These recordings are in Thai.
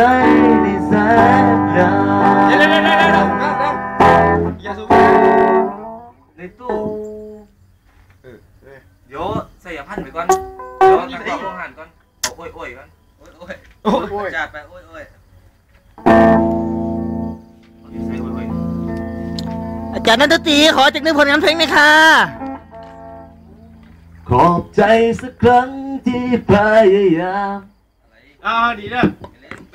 ในใจในสายตาเดี๋ยวเดี๋ยวเดี๋ยวเดี๋ยวเดี๋ยวเดี๋ยวอย่าสูบในตู้เออเออเดี๋ยวใส่ยาพันไปก่อนเดี๋ยวนักร้อโรงงานก่อนเอาโอ้ยโอ้ยก่อนโอ้ยโอ้ยโอ้ยโอ้ยจัดไปโอ้ยโอ้ยอาจารย์นันทตีขอจากนึ่งผลงานเพลงหน่อยค่ะขอบใจสักครั้งที่พยายามอ่าดีนะ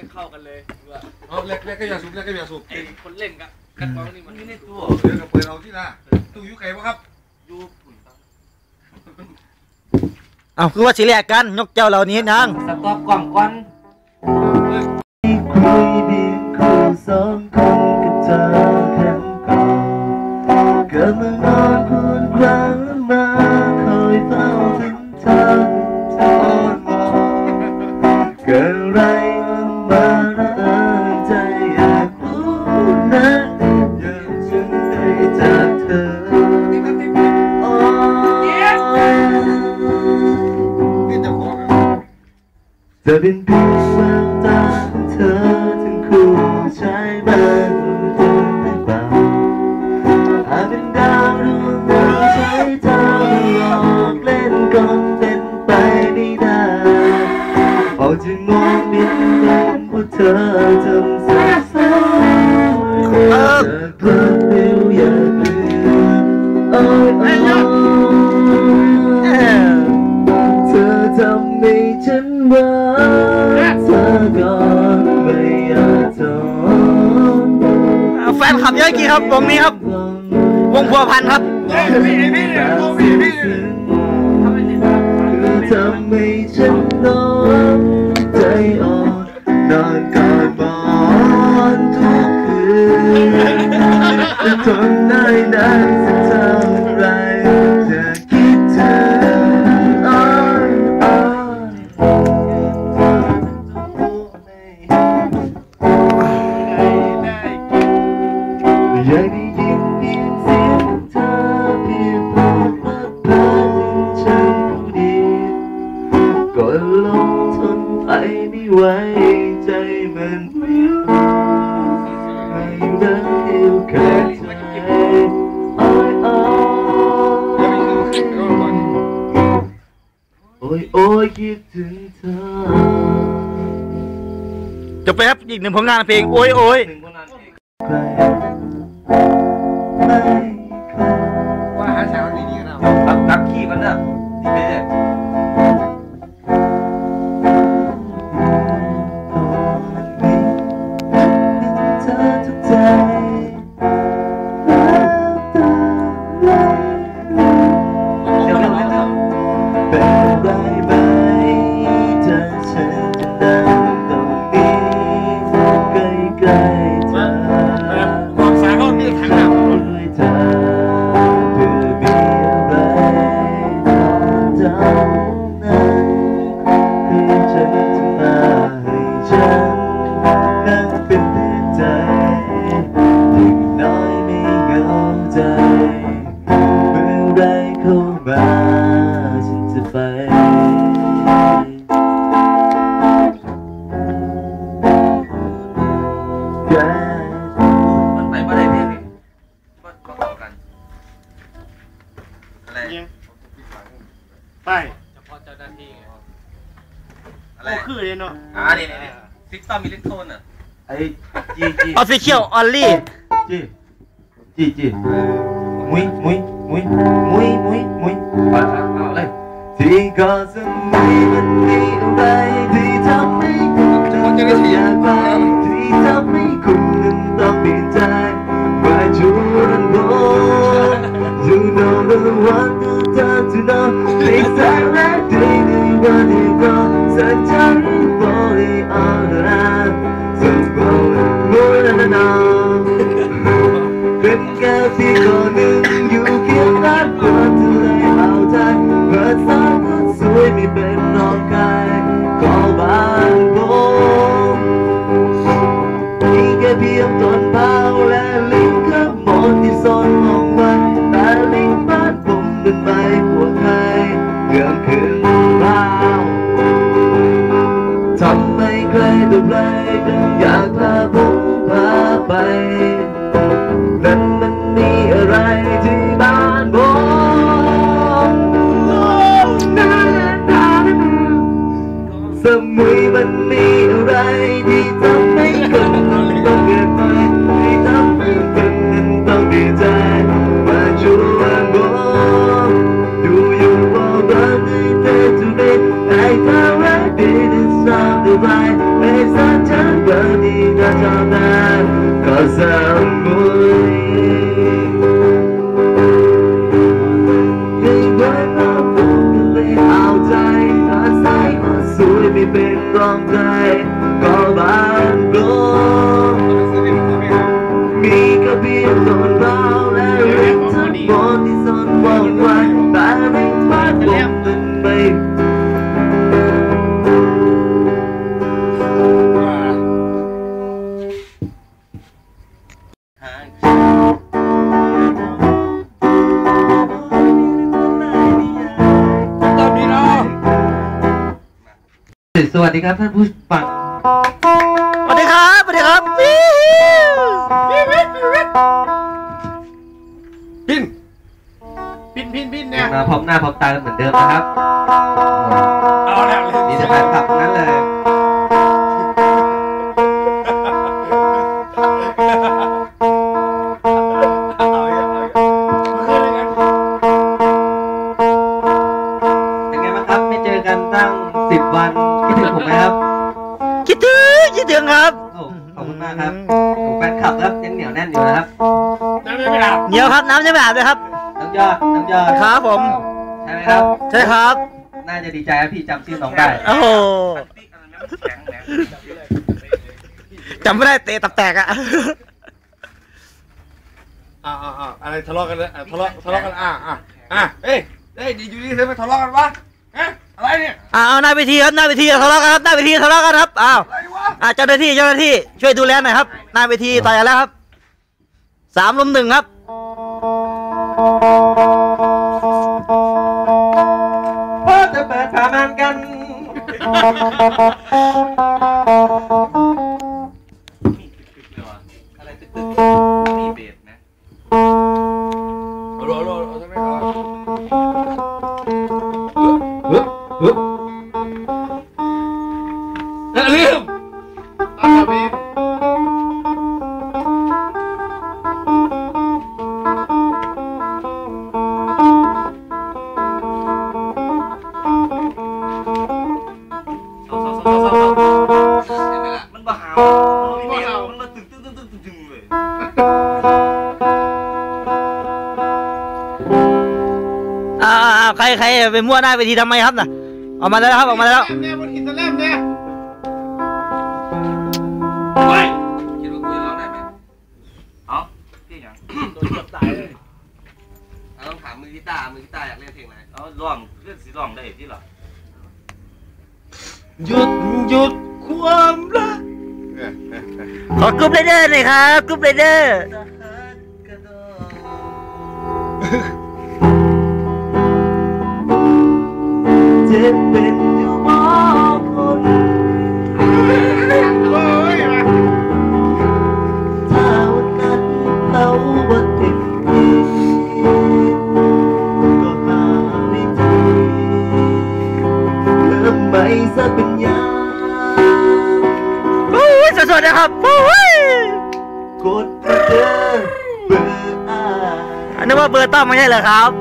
เล่นไปเข้ากันเลยว่าเอาเล็กเล็กก็อย่าสูบเล็กก็อย่าสูบไอ้คนเล่นกับกันร้องนี่มันอยู่ในตู้เดี๋ยวก็เปิดเอาที่หน้าตู้อยู่ไกลปะครับอยู่ปุ่นครับเอาคือว่าสิแลกกันยกเจ้าเหล่านี้นางสต็อปกล่องก่อนคุยเพียงคู่สองคนกับเธอครั้งก่อนเกิดมานอ ให้ฉันรักเธอก่อนไม่อยากทนเอาแฟนขับเยอะกี่ครับวงนี้ครับ วงพัวพันครับเฮ้ยพี่พี่เนี่ยโอ้พี่พี่ทำให้ฉันนอนใจอ่อนนอนกอดหมอนทุกคืนจะทนได้นาน ยคิดถึงเธอจบไปครับอีกหนึ่งผลงานเพลงโอ้ยโอ้ย หนึ่งคนนั้นเอง อะไรโอ้คือเลยเนาะอ่านี่นี่นี่ซิกตอมมิลิโทนอะไอ้จีจีออฟฟิเชียลออลลี่จีจีจีมุ้ยมุ้ยมุ้ยมุ้ยมุ้ยมุ้ยมาเอาเลยที่ก็สมัยมันมีอะไรที่ทำให้คุณต้องอยากไปาวผู้ ก็ส ดีครับท่านผู้ฟังสวัสดีครับสวัสดีครับวิวพินพินพินพินเนี่ยมาพร้อมหน้าพร้อมตากันเหมือนเดิมนะครับเอาแล้วเลยมีแต่แฟนคลับทั้งนั้นเลย คิดถึงผมไหมครับ คิดถึงคิดถึงครับ โอ้ขอบคุณมากครับโอ้แฟนคลับครับยังเหนียวแน่นอยู่นะครับน้ำไม่อาบเหนียวครับน้ำจะแบบเลยครับน้ำยอดน้ำยอดครับผม ใช่ไหมครับ ใช่ครับ น่าจะดีใจครับพี่จำชื่อน้องได้ โอ้โหปิ๊กอันนั้นแข็งแข็งจำไม่ได้เตะตับแตกอะอ่าอ่าอ่าอะไรทะเลาะกันเลยอะทะเลาะทะเลาะกันอ่าอ่าอะเอ้ยเอ้ยดีอยู่ดีทำไมทะเลาะกันวะฮะ อะไรเนี่ยอ้าวหน้าเวทีครับหน้าเวทีทะเลาะกันครับหน้าเวทีทะเลาะกันครับอ้าวอะไรวะอ่าเจ้าหน้าที่เจ้าหน้าที่ช่วยดูแลหน่อยครับหน้าเวทีต่อยกันแล้วครับสามลุมหนึ่งครับ พอจะเปิดฝามันกัน อะไรตึกตึาอ่าใครใครไปมั่วหน้าเวทีทำไมครับน่ะออกมาแล้วครับออกมาแล้วเนี่ยมันอิตาเลียนเนี่ยเฮ้ยคิดว่ากูจะร้องได้ไหมเอ้าพี่ยังโดนจับตายเลยเอาต้องถามมือกีตาร์มือกีตาร์อยากเล่นเพลงอะไรเอาร้องเล่นสีร้องได้ที่หรอหยุดหยุดความรักขอกรุ๊ปไรเดอร์หน่อยครับกรุ๊ปไรเดอร์ จ็บเป็นอยู่มองคนถ้าวันนั้นเราว่าเด็กดีก็หาไม่เจอเริ่มไม่ซะเป็นยาโอ้ยสดๆนะครับโอ้ยกดเจอเบอร์อาอันนี้ว่าเบอร์ต้อมไม่ใช่เหรอครับ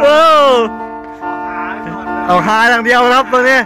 โอ้เอาหาอย่างเดียวครับตอนนี้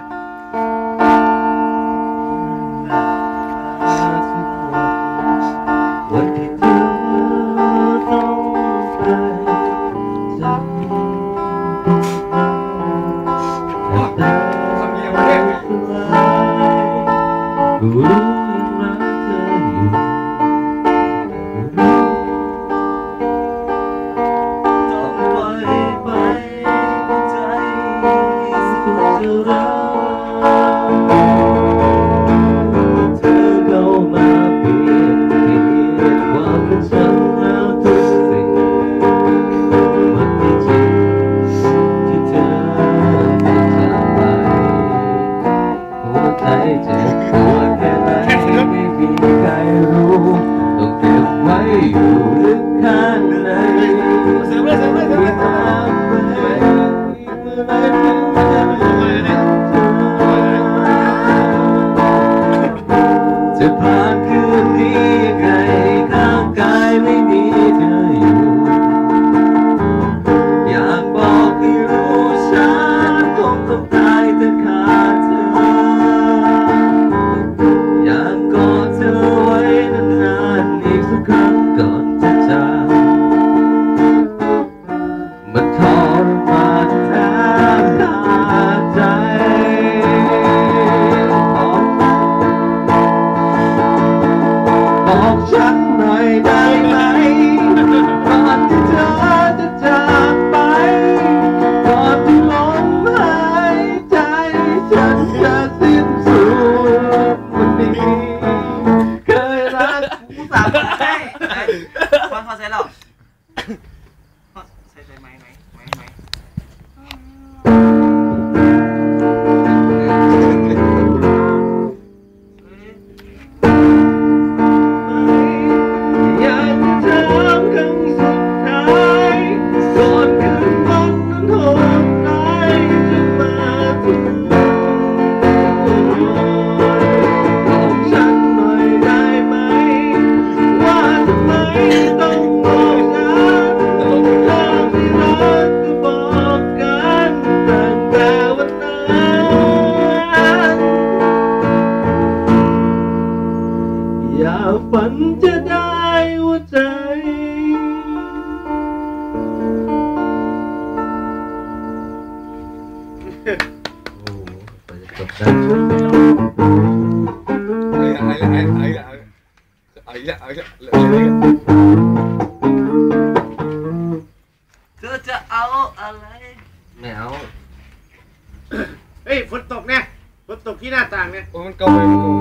i just want to be Thank you. เอาอะไรไม่เอาเฮ้ยฝนตกเนี่ยฝนตกที่หน้าต่างเนี่ยโอ้มันเก่าไปมันเก่า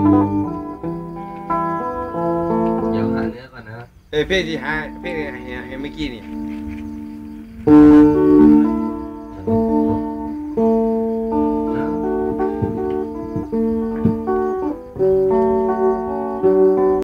เดี๋ยวหาเนื้อก่อนนะเฮ้ยเพลงที่หาเพลงที่หายเมื่อกี้นี่